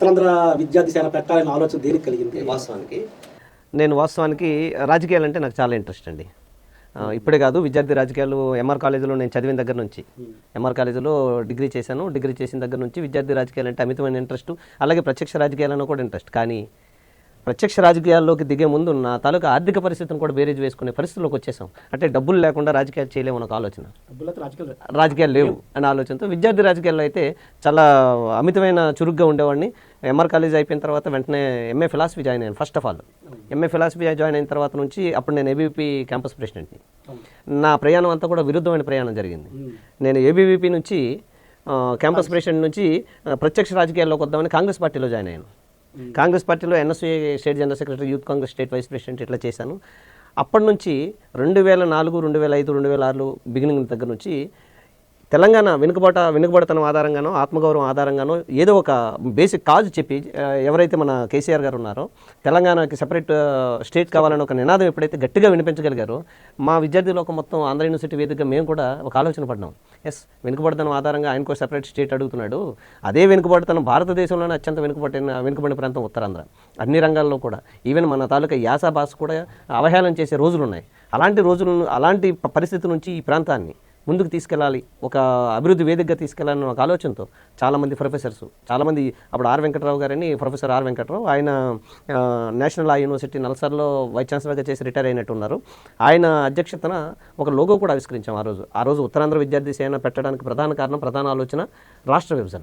ఉత్తరాంధ్ర విద్యార్థి సేన పెట్టాలనే ఆలోచన దేనికి కలిగింది? వాస్తవానికి? నేను వాస్తవానికి రాజకీయాలు అంటే నాకు చాలా ఇంట్రెస్ట్ అండి. ఇప్పుడే కాదు విద్యార్థి రాజకీయాలు ఎంఆర్ కాలేజీలో నేను చదివిన దగ్గర నుంచి. ఎంఆర్ కాలేజీలో డిగ్రీ చేశాను. డిగ్రీ చేసిన దగ్గర నుంచి విద్యార్థి రాజకీయాలు అంటే అమితమైన ఇంట్రెస్ట్ అలాగే ప్రత్యక్ష రాజకీయాలను కూడా ఇంట్రెస్ట్. కానీ ప్రత్యక్ష రాజకీయాల్లోకి దిగే ముందు నా తాలూకా ఆర్థిక పరిస్థితిని కూడా బేరేజ్ వేసుకునే పరిస్థితిలోకి వచ్చేసాం. అంటే డబ్బులు లేకుండా రాజకీయాలు చేయలేము ఒక ఆలోచన. డబ్బులతో రాజకీయాలు రాజకీయాలు లేవు అనే ఆలోచనతో విద్యార్థి రాజకీయాల్లో అయితే చాలా అమితమైన చురుగ్గా ఉండేవాడిని. ఎంఆర్ కాలేజ్ అయిపోయిన తర్వాత వెంటనే ఎంఏ ఫిలాసఫీ జాయిన్ అయ్యాను first of all M A philosophy join అయిన తర్వాత నుంచి అప్పుడు నేను ఏబీవీపీ క్యాంపస్ ప్రెసిడెంట్ని నా. ప్రయాణం అంతా కూడా విరుద్ధమైన ప్రయాణం జరిగింది. నేను ఏబీవీపీ నుంచి క్యాంపస్ ప్రెసిడెంట్ నుంచి ప్రత్యక్ష రాజకీయాల్లోకి వద్దామని కాంగ్రెస్ పార్టీలో జాయిన్ అయ్యాను. కాంగ్రెస్ పార్టీలో N S A state general secretary youth Congress state vice president ఇట్లా చేశాను. అప్పటి నుంచి రెండు వేల నాలుగు రెండు వేల ఐదు రెండు వేల ఆరు బిగినింగ్ దగ్గర నుంచి తెలంగాణ వెనుకబాట వెనుకబడతనం ఆధారంగానో ఆత్మగౌరవం ఆధారంగానో ఏదో ఒక బేసిక్ కాజ్ చెప్పి ఎవరైతే మన కేసీఆర్ గారు ఉన్నారో తెలంగాణకి సెపరేట్ స్టేట్ కావాలని ఒక నినాదం ఎప్పుడైతే గట్టిగా వినిపించగలిగారో మా విద్యార్థి లోకం మొత్తం ఆంధ్ర యూనివర్సిటీ వేదికగా మేము కూడా ఒక ఆలోచన పడ్డాం. ఎస్ వెనుకబడతనం ఆధారంగా ఆయనకో సెపరేట్ స్టేట్ అడుగుతున్నాడు. అదే వెనుకబడతనం భారతదేశంలోనే అత్యంత వెనుకబడిన వెనుకబడిన ప్రాంతం ఉత్తరాంధ్ర. అన్ని రంగాల్లో కూడా ఈవెన్ మన తాలూకా యాస భాష కూడా అవహేళన చేసే రోజులు ఉన్నాయి అలాంటి రోజులు అలాంటి పరిస్థితి నుంచి ఈ ప్రాంతాన్ని ముందుకు తీసుకెళ్ళాలి. ఒక అభివృద్ధి వేదికగా తీసుకెళ్ళాలని ఒక ఆలోచనతో చాలామంది ప్రొఫెసర్స్ చాలామంది అప్పుడు ఆర్ వెంకటరావు గారని ప్రొఫెసర్ ఆర్ వెంకటరావు ఆయన నేషనల్ లా యూనివర్సిటీ నల్సార్లో వైస్ ఛాన్సలర్గా చేసి రిటైర్ అయినట్టు ఉన్నారు ఆయన అధ్యక్షతన ఒక లోగో కూడా ఆవిష్కరించాం ఆ రోజు. ఆ రోజు ఉత్తరాంధ్ర విద్యార్థి సేన పెట్టడానికి ప్రధాన కారణం ప్రధాన ఆలోచన రాష్ట్ర విభజన.